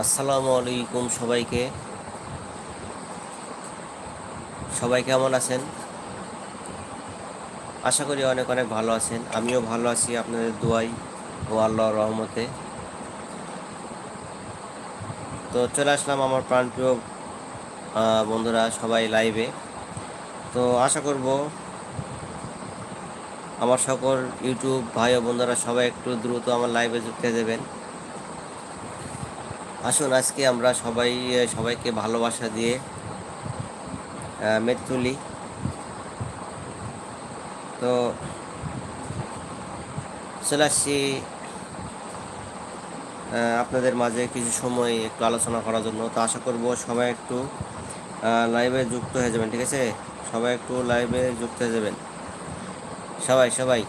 আসসালামু আলাইকুম সবাইকে। সবাই কেমন আছেন? আশা করি অনেক অনেক ভালো আছেন। আমিও ভালো আছি আপনাদের দোয়াই ও আল্লাহর রহমতে। তো চলে আসলাম আমার প্রাণপ্রিয় বন্ধুরা সবাই লাইভে তো আশা করব আমার সকল ইউটিউব ভাই ও বন্ধুরা সবাই একটু দ্রুত আমার লাইভে যুক্ত দেবেন আসুন, আজকে আমরা সবাই, সবাইকে ভালোবাসা দিয়ে মেদ তুলি। তো, চলে আসছি আপনাদের মাঝে কিছু সময় একটু আলোচনা করার জন্য। তো আশা করব সবাই একটু লাইভে যুক্ত হয়ে যাবেন, ঠিক আছে? সবাই একটু লাইভে যুক্ত হয়ে যাবেন। সবাই সবাই।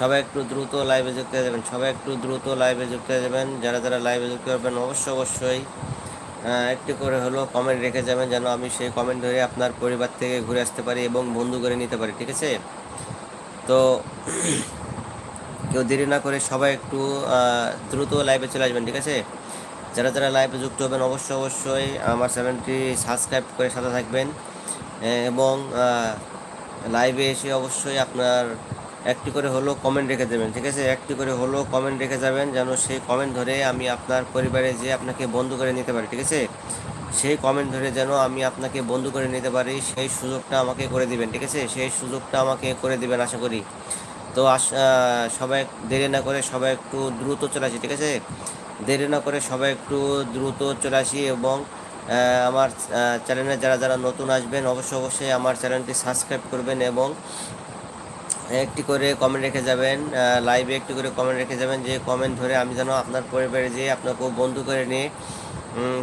সবাই একটু দ্রুত লাইভে যুক্ত হয়ে যাবেন, সবাই একটু দ্রুত লাইভে যুক্ত হয়ে যাবেন। যারা যারা লাইভে যুক্ত হবেন অবশ্যই অবশ্যই একটি করে হলো কমেন্ট রেখে যাবেন, যেন আমি সেই কমেন্ট ধরে আপনার পরিবার থেকে ঘুরে আসতে পারি এবং বন্ধু করে নিতে পারি, ঠিক আছে? তো কেউ দেরি না করে সবাই একটু দ্রুত লাইভে চলে আসবেন, ঠিক আছে? যারা যারা লাইভে যুক্ত হবেন, অবশ্যই অবশ্যই আমার চ্যানেলটি সাবস্ক্রাইব করে সাথে থাকবেন, এবং লাইভে এসে অবশ্যই আপনার একটি করে হলো কমেন্ট রেখে দেবেন, ঠিক আছে? একটি করে হলো কমেন্ট রেখে যাবেন, যেন সেই কমেন্ট ধরে আমি আপনার পরিবারে যে আপনাকে বন্ধু করে নিতে পারি, ঠিক আছে? সেই কমেন্ট ধরে যেন আমি আপনাকে বন্ধু করে নিতে পারি, সেই সুযোগটা আমাকে করে দিবেন, ঠিক আছে? সেই সুযোগটা আমাকে করে দিবেন, আশা করি। তো সবাই দেরি না করে সবাই একটু দ্রুত চলে আসি, ঠিক আছে? দেরি না করে সবাই একটু দ্রুত চলে আসি এবং আমার চ্যানেলে যারা যারা নতুন আসবেন, অবশ্যই অবশ্যই আমার চ্যানেলটি সাবস্ক্রাইব করবেন এবং একটি করে কমেন্ট রেখে যাবেন লাইভে একটি করে কমেন্ট রেখে যাবেন, যে কমেন্ট ধরে আমি যেন আপনার পরিবারে যেয়ে আপনাকে বন্ধু করে নিয়ে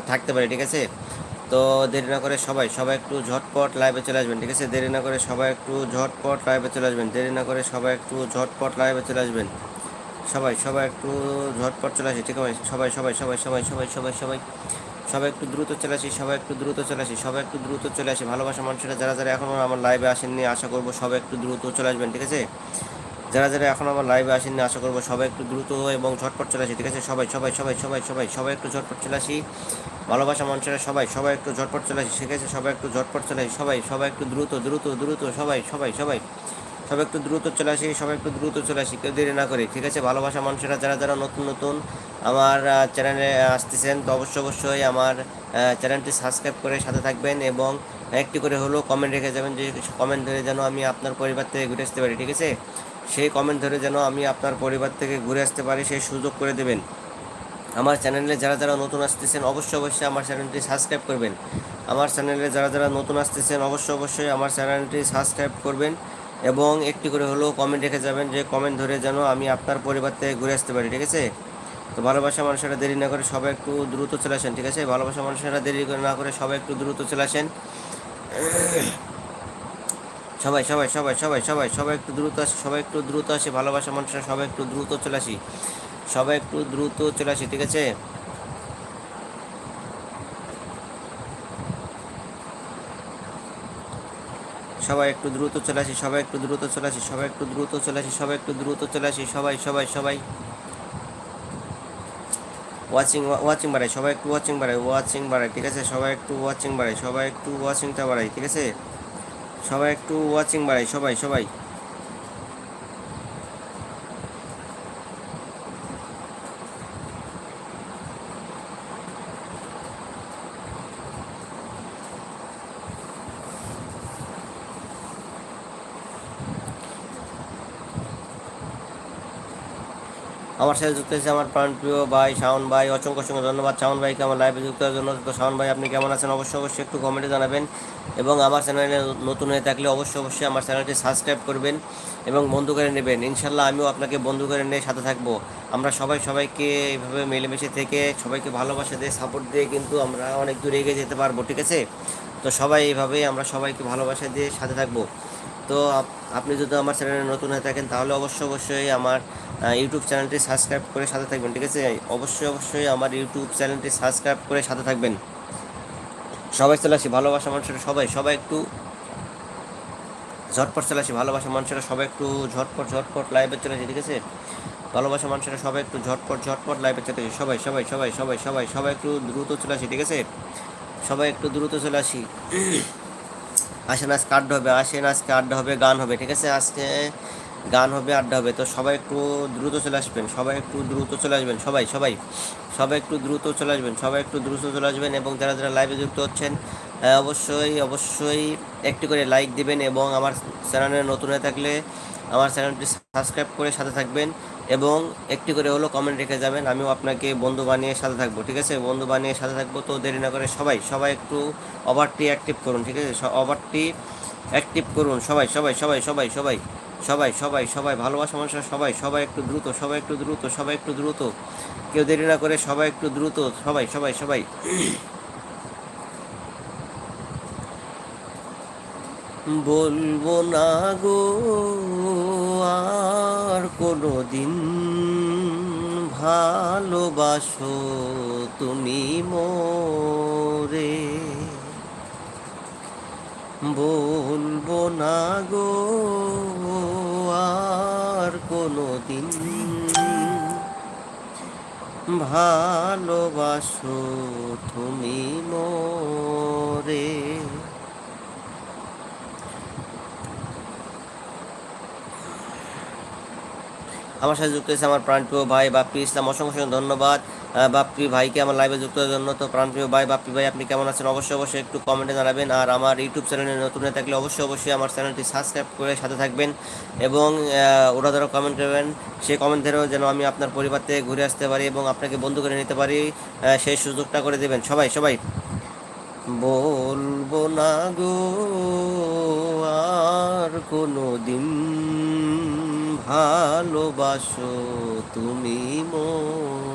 থাকতে পারি, ঠিক আছে? তো দেরি না করে সবাই সবাই একটু ঝটপট লাইভে চলে আসবেন, ঠিক আছে? দেরি না করে সবাই একটু ঝটপট লাইভে চলে আসবেন, দেরি না করে সবাই একটু ঝটপট লাইভে চলে আসবেন। সবাই সবাই একটু ঝটপট চলে আসি, ঠিক আছে? সবাই সবাই সবাই সবাই সবাই সবাই সবাই। সবাই একটু দ্রুত চলে আসি, সবাই একটু দ্রুত চলে আসি, সবাই একটু দ্রুত চলে আসি। ভালোবাসা মানুষেরা, যারা যারা এখনও আমার লাইভে আসেননি, আশা করব সবাই একটু দ্রুত চলে আসবেন, ঠিক আছে? যারা যারা এখন আমার লাইভে আসেননি, আশা করব সবাই একটু দ্রুত এবং ঝটপট চলে আসি, ঠিক আছে? সবাই সবাই সবাই সবাই সবাই সবাই একটু ঝটপট চলে আসি। ভালোবাসা মানুষেরা, সবাই সবাই একটু ঝটপট চলে আসি, ঠিক আছে? সবাই একটু ঝটপট চলে আসি, সবাই সবাই একটু দ্রুত দ্রুত দ্রুত, সবাই সবাই সবাই। সবাই একটু দ্রুত চলে আসি, সবাই একটু দ্রুত চলে আসি, কেউ দেরি না করে। ঠিক আছে, ভালোবাসা মানুষেরা যারা যারা নতুন নতুন আমার চ্যানেলে আসতেছেন, তো অবশ্যই অবশ্যই আমার চ্যানেলটি সাবস্ক্রাইব করে সাথে থাকবেন এবং একটি করে হলেও কমেন্ট রেখে যাবেন যে কমেন্ট ধরে যেন আমি আপনার পরিবার থেকে ঘুরে আসতে পারি, ঠিক আছে? সেই কমেন্ট ধরে যেন আমি আপনার পরিবার থেকে ঘুরে আসতে পারি, সেই সুযোগ করে দেবেন। আমার চ্যানেলে যারা যারা নতুন আসতেছেন, অবশ্যই অবশ্যই আমার চ্যানেলটি সাবস্ক্রাইব করবেন। আমার চ্যানেলে যারা যারা নতুন আসতেছেন, অবশ্যই অবশ্যই আমার চ্যানেলটি সাবস্ক্রাইব করবেন। এবং একটি করে হলেও কমেন্ট রেখে যাবেন যে কমেন্ট ধরে যেন আমি আপনার পরিবার থেকে ঘুরে আসতে পারি, ঠিক আছে? তো ভালোবাসা মানুষেরা দেরি না করে সবাই একটু দ্রুত চলে আসেন, ঠিক আছে? ভালোবাসা মানুষেরা দেরি করে না করে সবাই একটু দ্রুত চলে আসেন। সবাই সবাই সবাই সবাই সবাই সবাই একটু দ্রুত আসে, সবাই একটু দ্রুত আসে, ভালোবাসা মানুষেরা সবাই একটু দ্রুত চলে আসি। সবাই একটু দ্রুত চলে আসি, ঠিক আছে? সবাই একটু দ্রুত চলে আসি, সবাই একটু দ্রুত চলে আসি, সবাই একটু দ্রুত চলে আসি, সবাই একটু দ্রুত চলে আসি, সবাই সবাই সবাই। ওয়াচিং ওয়াচিং বাড়াই, সবাই একটু ওয়াচিং বাড়াই ওয়াচিং বাড়াই, ঠিক আছে? সবাই একটু ওয়াচিং বাড়াই, সবাই একটু ওয়াচিংটা বাড়াই, ঠিক আছে? সবাই একটু ওয়াচিং বাড়াই, সবাই সবাই। আমার সাথে যুক্ত হয়েছে আমার প্রাণপ্রিয় ভাই শাওন ভাই, অসংখ্য অসংখ্য ধন্যবাদ। শাওন ভাইকে আমার লাইভে যুক্ত হওয়ার জন্য। তো শাওন ভাই, আপনি কেমন আছেন? অবশ্যই অবশ্যই একটু কমেন্টে জানাবেন। এবং আমার চ্যানেলে নতুন হয়ে থাকলে অবশ্যই অবশ্যই আমার চ্যানেলটি সাবস্ক্রাইব করবেন এবং বন্ধু করে নেবেন। ইনশাল্লাহ আমিও আপনাকে বন্ধু করে নিয়ে সাথে থাকব। আমরা সবাই সবাইকে এইভাবে মিলেমিশে থেকে, সবাইকে ভালোবাসা দিয়ে সাপোর্ট দিয়ে কিন্তু আমরা অনেক দূরে এগিয়ে যেতে পারব, ঠিক আছে? তো সবাই এইভাবেই আমরা সবাইকে ভালোবাসা দিয়ে সাথে থাকব। তো আপনি যদি আমার চ্যানেলে নতুন হয়ে থাকেন, তাহলে অবশ্যই অবশ্যই আমার ইউটিউব চ্যানেলটি সাবস্ক্রাইব করে সাথে থাকবেন, ঠিক আছে? অবশ্যই অবশ্যই আমার ইউটিউব চ্যানেলটি সাবস্ক্রাইব করে সাথে থাকবেন। সবাই চলে আসি, ভালোবাসা মানুষেরা সবাই সবাই একটু ঝটপট চলে আসি, ভালোবাসা মানুষেরা সবাই একটু ঝটপট ঝটপট লাইভে চলে আসি, ঠিক আছে? ভালোবাসা মানুষেরা সবাই একটু ঝটপট ঝটপট লাইভে চলে আসি, সবাই সবাই সবাই সবাই সবাই সবাই একটু দ্রুত চলে আসি, ঠিক আছে? সবাই একটু দ্রুত চলে আসি। আসেন, আজকে আড্ডা হবে, আসেন, আজকে আড্ডা হবে, গান হবে, ঠিক আছে? আজকে গান হবে, আড্ডা হবে, তো সবাই একটু দ্রুত চলে আসবেন, সবাই একটু দ্রুত চলে আসবেন, সবাই সবাই সবাই একটু দ্রুত চলে আসবেন, সবাই একটু দ্রুত চলে আসবেন এবং যারা যারা লাইভে যুক্ত হচ্ছেন অবশ্যই অবশ্যই একটি করে লাইক দিবেন এবং আমার চ্যানেলে নতুন হয়ে থাকলে আমার চ্যানেলটি সাবস্ক্রাইব করে সাথে থাকবেন এবং একটি করে হলো কমেন্ট রেখে যাবেন, আমিও আপনাকে বন্ধু বানিয়ে সাথে থাকব, ঠিক আছে? বন্ধু বানিয়ে সাথে থাকব, তো দেরি না করে সবাই সবাই একটু ওভারটি অ্যাক্টিভ করুন, ঠিক আছে? ওভারটি অ্যাক্টিভ করুন, সবাই সবাই সবাই সবাই সবাই। সবাই সবাই সবাই, ভালোবাসা মানুষের সবাই সবাই একটু দ্রুত, সবাই একটু দ্রুত, সবাই একটু দ্রুত। কেউ দেরি না করে সবাই একটু দ্রুত, সবাই সবাই সবাই। বলব না গো, আর কোনো দিন ভালোবাসো তুমি মোরে। বলব না গো, আর কোনো দিন ভালোবাসো তুমি মোরে। আমার সাথে যুক্ত হয়েছে আমার প্রাণপ্রিয় ভাই বাপ্পি ইসলাম, অসংখ্য ধন্যবাদ। বাপ্পি ভাইকে আমার লাইভে যুক্ত হওয়ার জন্য। তো প্রাণপ্রিয় ভাই বাপ্পি ভাই, আপনি কেমন আছেন? অবশ্যই অবশ্যই একটু কমেন্টে জানাবেন। আর আমার ইউটিউব চ্যানেলে নতুন হয়ে থাকলে অবশ্যই অবশ্যই আমার চ্যানেলটি সাবস্ক্রাইব করে সাথে থাকবেন এবং ওরা ধরো কমেন্ট করবেন সেই কমেন্ট ধরেও যেন আমি আপনার পরিবার থেকে ঘুরে আসতে পারি এবং আপনাকে বন্ধু করে নিতে পারি সেই সুযোগটা করে দেবেন। সবাই সবাই। বলব না গো, আর কোনো দিন ভালোবাসো তুমি মোরে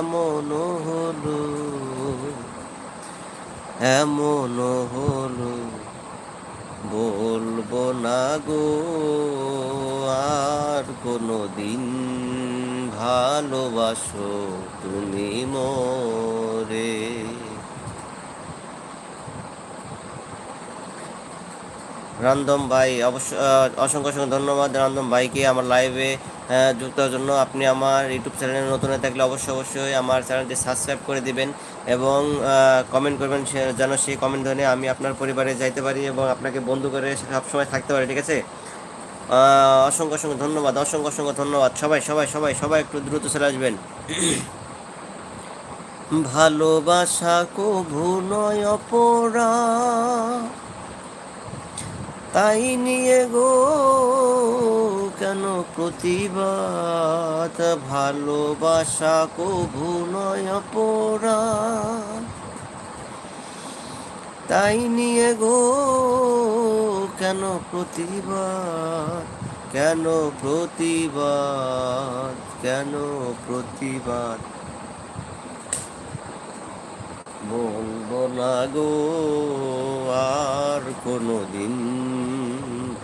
এমন হলো এমন হলো, বলব না গো, আর কোনো দিন ভালোবাসো তুমি মোরে। রান্দম ভাই, অবশ্য, অসংখ্য অসংখ্য ধন্যবাদ রান্দম ভাইকে আমার লাইভে যুক্ত হওয়ার জন্য আপনি আমার ইউটিউব চ্যানেলে নতুন হয়ে থাকলে অবশ্যই অবশ্যই আমার চ্যানেলটি সাবস্ক্রাইব করে দিবেন এবং কমেন্ট করবেন যেন সেই কমেন্ট ধরে আমি আপনার পরিবারে যাইতে পারি এবং আপনাকে বন্ধু করে সবসময় থাকতে পারি, ঠিক আছে? অসংখ্য অসংখ্য ধন্যবাদ, অসংখ্য অসংখ্য ধন্যবাদ। সবাই সবাই সবাই সবাই একটু দ্রুত চলে আসবেন। ভালোবাসা কভু নয় অপরা তাই নিয়ে গো কেন প্রতিবাদ? ভালোবাসা কভু নয় অপরা তাই নিয়ে গো, কেন প্রতিবাদ? কেন প্রতিবাদ? কেন প্রতিবাদ? বলব না গো, আর কোনো দিন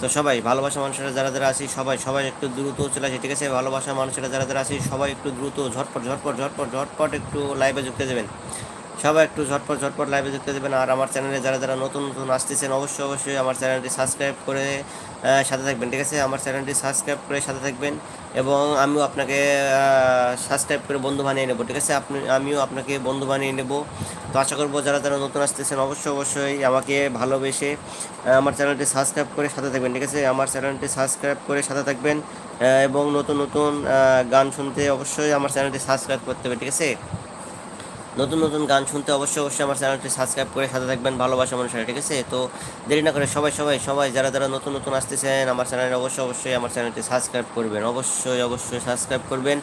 তো সবাই ভালোবাসা মানুষেরা যারা যারা আসি সবাই সবাই একটু দ্রুত চলে আসি, ঠিক আছে? ভালোবাসা মানুষেরা যারা যারা আসি সবাই একটু দ্রুত, ঝটপট ঝটপট ঝটপট ঝটপট একটু লাইভে যুক্ত দেবেন সবাই একটু ঝটপট ঝটপট লাইভে যুক্ত দেবেন। আর আমার চ্যানেলে যারা যারা নতুন নতুন আসতেছেন, অবশ্যই অবশ্যই আমার চ্যানেলটি সাবস্ক্রাইব করে সাথে থাকবেন, ঠিক আছে? আমার চ্যানেলটি সাবস্ক্রাইব করে সাথে থাকবেন এবং আমিও আপনাকে সাবস্ক্রাইব করে বন্ধু বানিয়ে নেব, ঠিক আছে? আপনি, আমিও আপনাকে বন্ধু বানিয়ে নেব। তো আশা করব যারা যারা নতুন আসতেছেন, অবশ্যই অবশ্যই আমাকে ভালোবেসে আমার চ্যানেলটি সাবস্ক্রাইব করে সাথে থাকবেন, ঠিক আছে? আমার চ্যানেলটি সাবস্ক্রাইব করে সাথে থাকবেন এবং নতুন নতুন গান শুনতে অবশ্যই আমার চ্যানেলটি সাবস্ক্রাইব করতে হবে, ঠিক আছে? নতুন নতুন গান শুনতে অবশ্যই অবশ্যই আমার চ্যানেলটি সাবস্ক্রাইব করে সাথে থাকবেন, ভালোবাসা মানুষের ঠিক আছে? তো দেরি না করে সবাই সবাই সবাই, যারা যারা নতুন নতুন আসতেছেন, আমার চ্যানেলে অবশ্যই অবশ্যই আমার চ্যানেলটি সাবস্ক্রাইব করবেন। অবশ্যই অবশ্যই সাবস্ক্রাইব করবেন।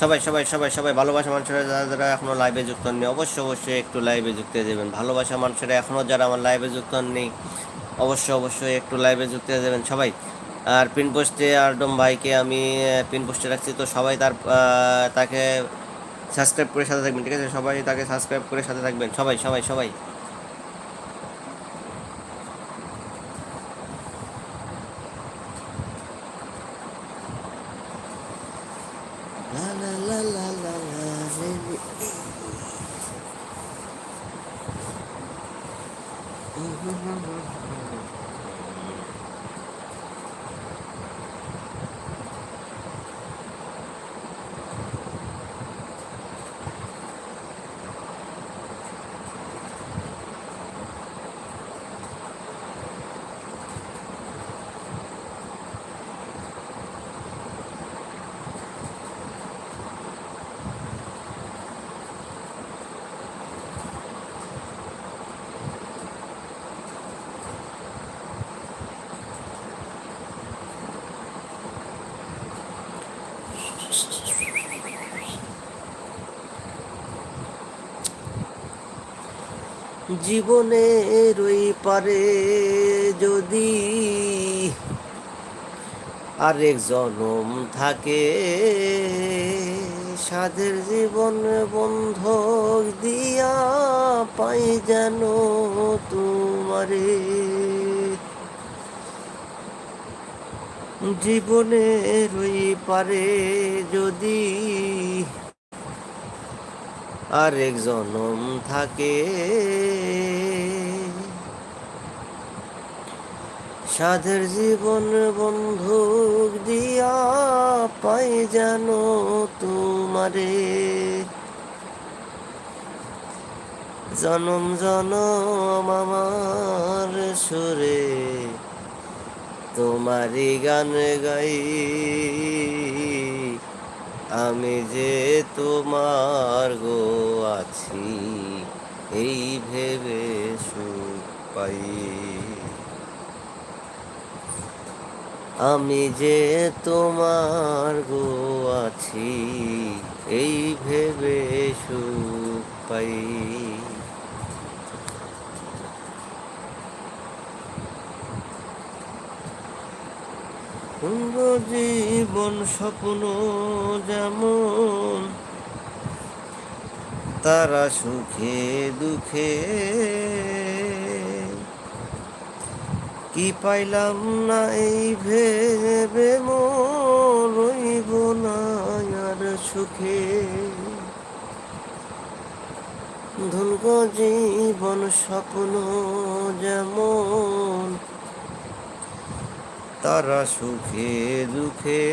সবাই সবাই সবাই সবাই ভালোবাসা মানুষেরা যারা যারা এখনও লাইভে যুক্ত হননি, অবশ্যই অবশ্যই একটু লাইভে যুক্ত যাবেন। ভালোবাসা মানুষেরা এখনও যারা আমার লাইভে যুক্ত হননি, অবশ্যই অবশ্যই একটু লাইভে যুক্ত যাবেন। সবাই, আর পিন পোস্টে আরডম ভাইকে আমি পিন পোস্টে রাখছি। তো সবাই তার তাকে সাবস্ক্রাইব করে সাথে থাকবেন, ঠিক আছে? সবাই তাকে সাবস্ক্রাইব করে সাথে থাকবেন। সবাই সবাই সবাই। জীবনের ওই পারে যদি আরেক জনম থাকে, সাধের জীবন বন্ধক দিয়া পাই যেন তোমারে। জীবনের ওই পারে যদি আরেক জনম থাকে। সাধের জীবন বন্ধুক দিয়া পাই যেন তোমারে। জনম জনম আমার সুরে তোমারি গান গাই। আমি যে তোমার গো আছি, এই ভেবে সুখ পাই। আমি যে তোমার গো আছি, এই ভেবে সুখ পাই। সুন্দর জীবন স্বপ্ন যেমন, তারা সুখে দুঃখে। কি পাইলাম না এই ভেবে মন রইব না আর সুখে। ধুলগ জীবন স্বপ্ন যেমন তারা সুখে, দুঃখে।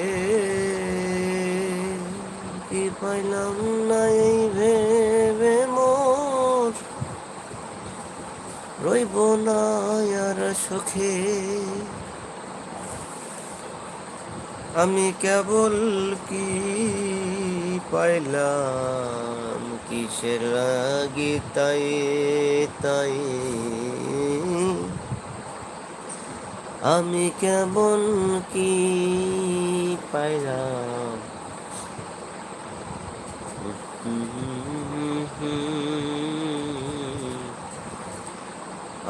কি পাইলাম না এই ভেবে মোর? রইব না আর সুখে। আমি কেবল কি পাইলাম কিসের লাগি তাই তাই আমি কেমন কি পাইলাম?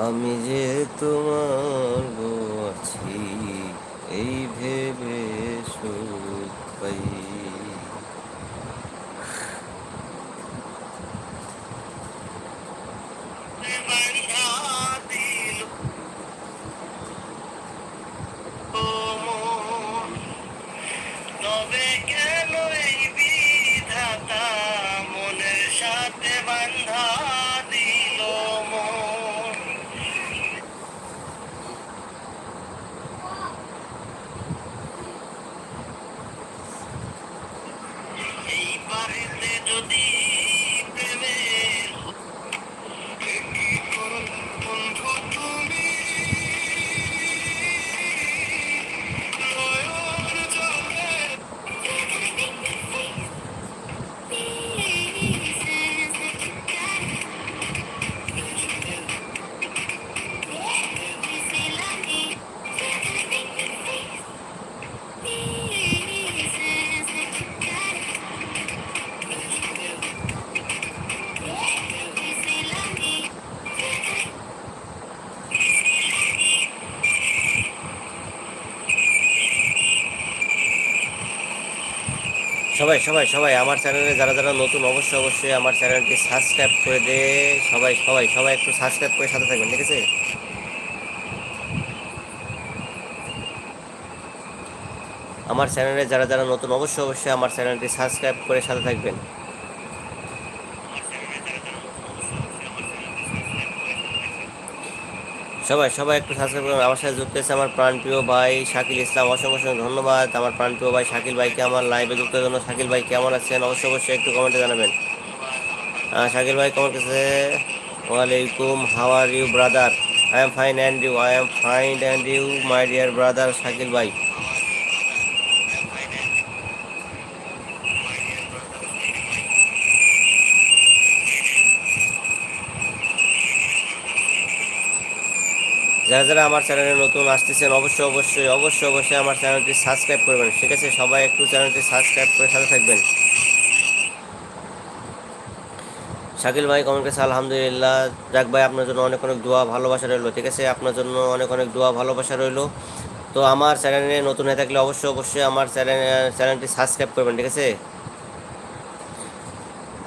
আমি যে তোমার গো আছি এই ভেবে সুখ পাই। সবাই সবাই, আমার চ্যানেলে যারা যারা নতুন, অবশ্যই অবশ্যই আমার চ্যানেলটি সাবস্ক্রাইব করে দে। সবাই সবাই সবাই একটু সাবস্ক্রাইব করে সাথে থাকবেন, ঠিক আছে? আমার চ্যানেলে যারা যারা নতুন, অবশ্যই অবশ্যই আমার চ্যানেলটি সাবস্ক্রাইব করে সাথে থাকবেন। সবাই সবাই একটু সাবস্ক্রাইব করুন। আমার সাথে যুক্ত হয়েছে আমার প্রাণপ্রিয় ভাই শাকিল ইসলাম। অসংখ্য অসংখ্য ধন্যবাদ। আমার প্রাণপ্রিয় ভাই শাকিল ভাইকে আমার লাইভে যুক্ত জন্য। শাকিল ভাই কেমন আছেন? অবশ্যই অবশ্যই একটু কমেন্টে জানাবেন। শাকিল ভাই, কেমন আছে ওয়ালাইকুম how are you brother I am fine and you I am fine and you my dear brother Shakil ভাই। যারা যারা আমার চ্যানেলে নতুন আসতেছেন, অবশ্যই অবশ্যই অবশ্যই অবশ্যই আমার চ্যানেলটি সাবস্ক্রাইব করবেন। ঠিক আছে? সবাই একটু চ্যানেলটি সাবস্ক্রাইব করে সাথে থাকবেন। শাকিল ভাই কমেন্ট করেছে, আলহামদুলিল্লাহ। যাক ভাই, আপনার জন্য অনেক অনেক দোয়া, ভালোবাসা রইল। ঠিক আছে? আপনার জন্য অনেক অনেক দোয়া, ভালোবাসা রইল। তো আমার চ্যানেলে নতুন হয়ে থাকলে অবশ্যই অবশ্যই আমার চ্যানেল, চ্যানেলটি সাবস্ক্রাইব করবেন। ঠিক আছে?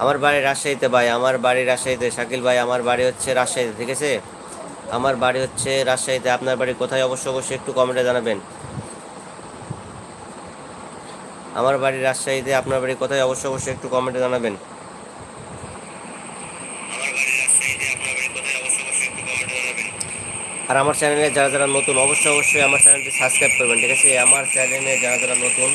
আমার বাড়ি রাজশাহীতে, ভাই। আমার বাড়ি রাজশাহীতে। শাকিল ভাই, আমার বাড়ি হচ্ছে রাজশাহীতে। ঠিক আছে? আমার বাড়ি হচ্ছে রাজশাহীতে। আপনার বাড়ি কোথায়? অবশ্যই অবশ্যই একটু কমেন্টে জানাবেন। আমার বাড়ি রাজশাহীতে আপনার বাড়ি কোথায়? অবশ্যই অবশ্যই একটু কমেন্টে জানাবেন। আর আমার চ্যানেলে যারা যারা নতুন অবশ্যই অবশ্যই আমার চ্যানেলটি সাবস্ক্রাইব করবেন ঠিক আছে? আমার চ্যানেলে যারা যারা নতুন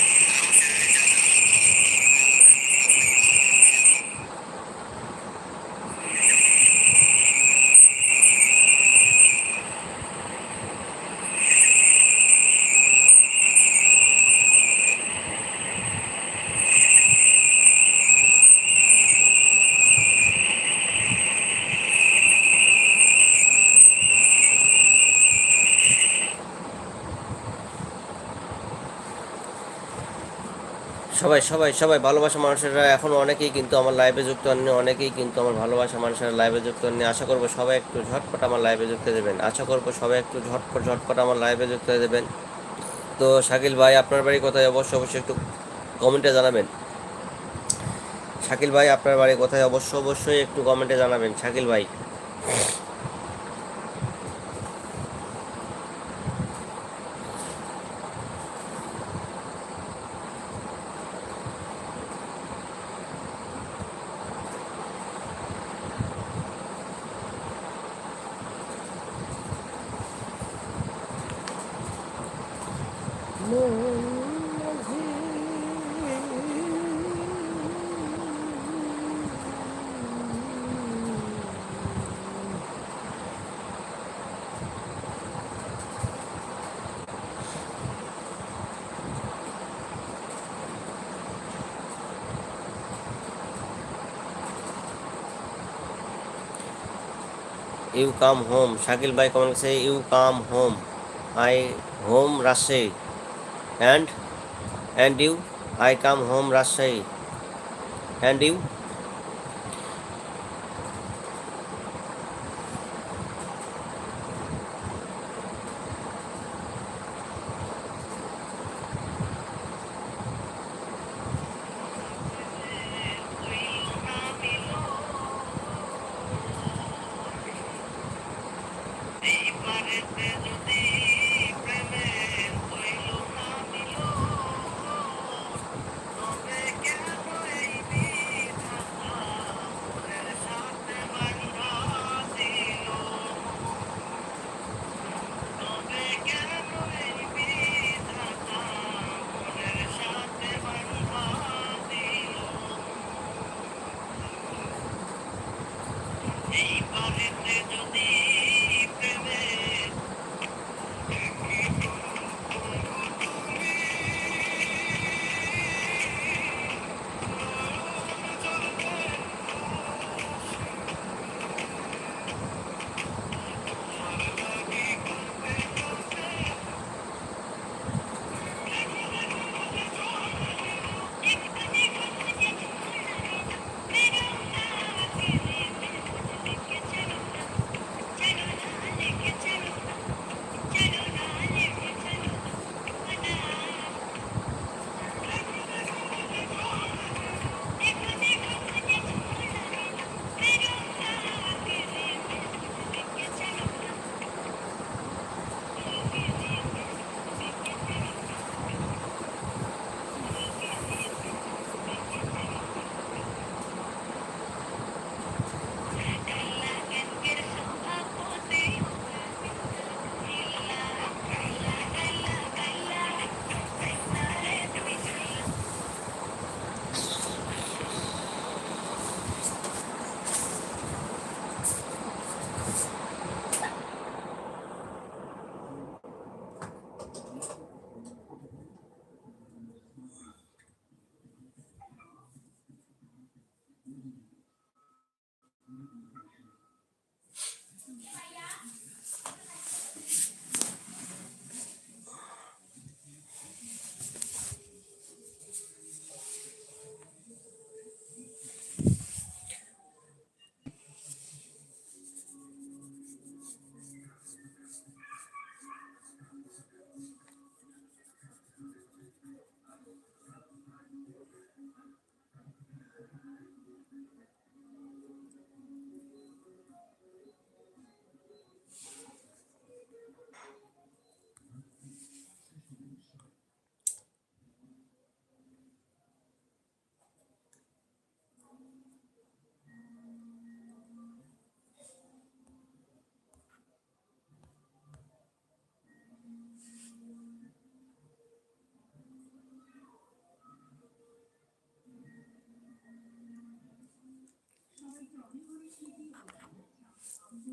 সবাই সবাই সবাই ভালোবাসা মানুষেরা এখনও অনেকেই কিন্তু আমার লাইভে যুক্ত হননি, অনেকেই কিন্তু আমার ভালোবাসা মানুষেরা লাইভে যুক্ত হননি। আশা করব সবাই একটু ঝটপট আমার লাইভে যুক্ত দেবেন আশা করব সবাই একটু ঝটপট ঝটপট আমার লাইভে যুক্ত দেবেন তো শাকিল ভাই, আপনার বাড়ি কোথায়? অবশ্যই অবশ্যই একটু কমেন্টে জানাবেন। শাকিল ভাই, আপনার বাড়ি কোথায়? অবশ্যই অবশ্যই একটু কমেন্টে জানাবেন। শাকিল ভাই। You come home. শাকিল ভাই কমেন্ট করছে, you come home. I home Rajshahi. And and you I come home Rajshahi. And you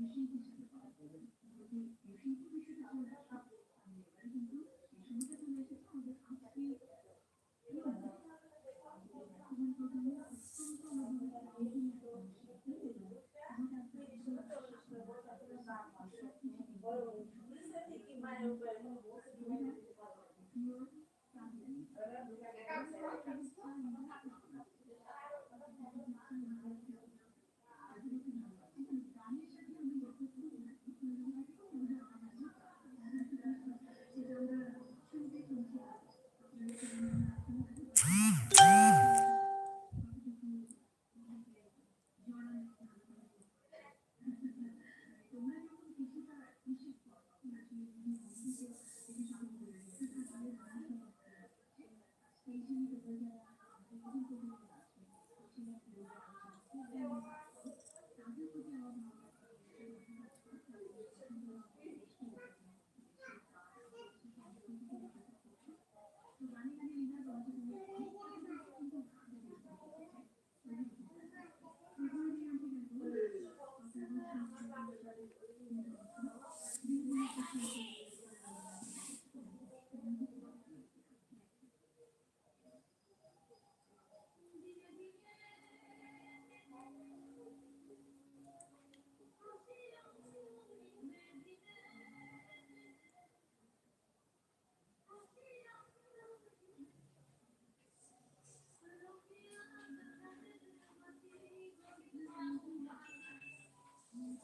Mm-hmm.